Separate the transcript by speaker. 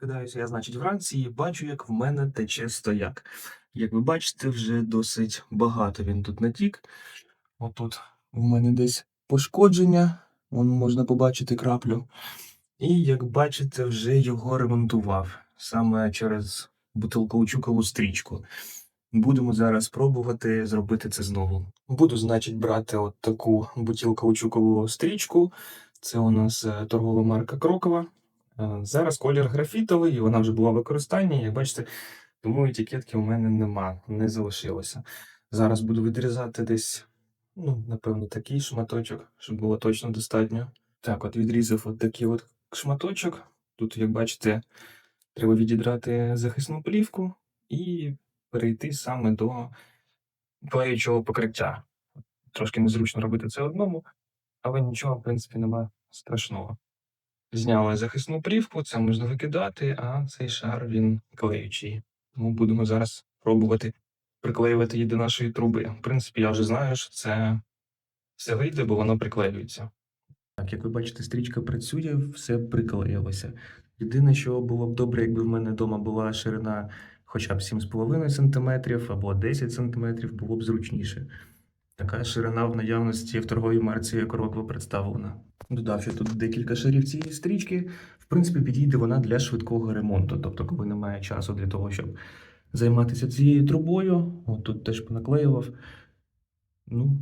Speaker 1: Кидаюся я, значить, вранці і бачу, як в мене тече стояк. Як ви бачите, вже досить багато він тут натік. Отут в мене десь пошкодження, вон можна побачити краплю. І як бачите, вже його ремонтував саме через бутилкоучукову стрічку. Будемо зараз пробувати зробити це знову. Буду, значить, брати от таку бутилкоучукову стрічку. Це у нас е, торгова марка Крокова. Зараз колір графітовий, і вона вже була в використанні. Як бачите, тому етикетки у мене нема, не залишилося. Зараз буду відрізати десь, ну, напевно, такий шматочок, щоб було точно достатньо. Так, от відрізав от такий от шматочок. Тут, як бачите, треба відідрати захисну плівку і перейти саме до клеючого покриття. Трошки незручно робити це одному, але нічого, в принципі, нема страшного. Зняли захисну плівку, це можна викидати, а цей шар він клеючий. Тому будемо зараз пробувати приклеювати її до нашої труби. В принципі, я вже знаю, що це все вийде, бо воно приклеюється. Так, як ви бачите, стрічка працює, все приклеїлося. Єдине, що було б добре, якби в мене вдома була ширина хоча б 7,5 см або 10 см, було б зручніше. Така ширина в наявності в торговій марці Кроква представлена. Додав що тут декілька шарів цієї стрічки. В принципі, підійде вона для швидкого ремонту, тобто, коли немає часу для того, щоб займатися цією трубою. От тут теж понаклеював. Ну,